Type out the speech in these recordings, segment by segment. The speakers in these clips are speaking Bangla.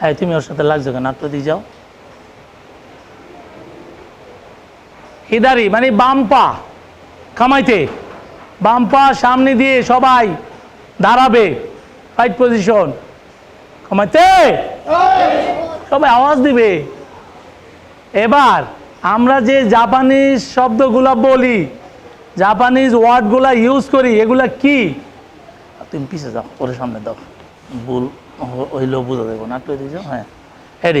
হ্যাঁ তুমি ওর সাথে লাগছো কেন? নাট্য দিয়ে যাও। হিদারি মানে বাম পা কামাইতে। বাম পা সামনে দিয়ে সবাই দাঁড়াবে। ফাইট পজিশন কামাইতে। সবাই আওয়াজ দিবে। এবার আমরা যে জাপানিজ শব্দগুলা বলি জাপানিজ ওয়ার্ডগুলা ইউজ করি, এগুলা কি? তুমি পিছিয়ে যাও, ওর সামনে দাও। ভুল হইলেও বুঝা দেবো না, একটু এদিকে হ্যাঁ। হ্যাঁ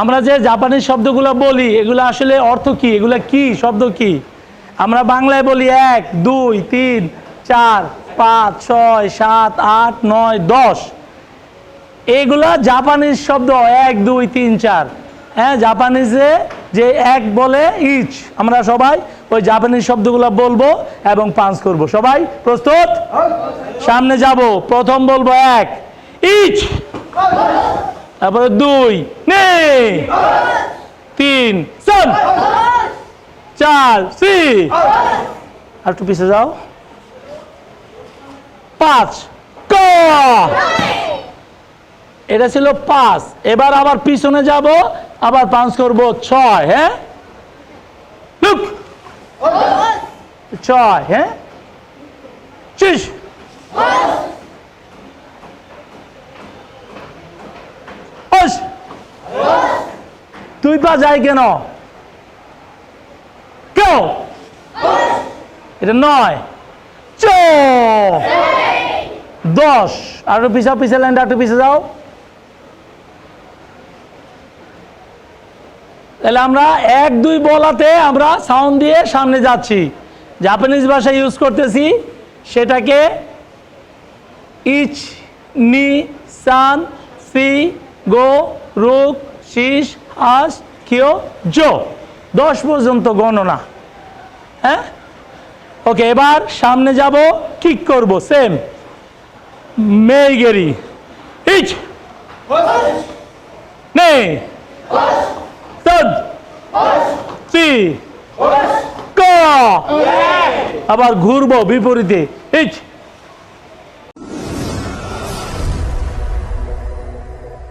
আমরা যে জাপানিজ শব্দগুলো বলি, এগুলো আসলে অর্থ কি? এগুলো কি? শব্দ কি? আমরা বাংলায় বলি এক, দুই, তিন, চার, পাঁচ, ছয়, সাত, আট, নয়, দশ। এগুলা জাপানিজ শব্দ, এক, দুই, তিন, চার। হ্যাঁ জাপানিজে যে এক বলে ইচ। আমরা সবাই ওই জাপানিজ শব্দগুলো বলব এবং পাঞ্চ করব। সবাই প্রস্তুত? সামনে যাব। প্রথম বলব এক, ইচ। তারপরে দুই, নে। তিন সান চার, সি। আর একটু পিছিয়ে যাও। পাঁচ, ক। এটা ছিল পাঁচ। এবার আবার পিছনে যাব, আবার পাঁচ করব ছয় হ্যাঁ? ছয় হ্যাঁ। দুই পা যায় কেন? কেউ? এটা নয়। চ দশ। আর পিছাও পিছিয়ে লাইনটা একটু পিছিয়ে যাও। তাহলে আমরা এক দুই বলাতে আমরা সাউন্ড দিয়ে সামনে যাচ্ছি। জাপানিজ ভাষা ইউজ করতেছি সেটাকে ইচ নি সান সি গো রুক শীষ হাস কিও জো দশ পর্যন্ত গণনা। হ্যাঁ? ওকে এবার সামনে যাব ঠিক করব সেম মেগেরি ইচ নে ক আবার ঘুরবো বিপরীতে। ইচ!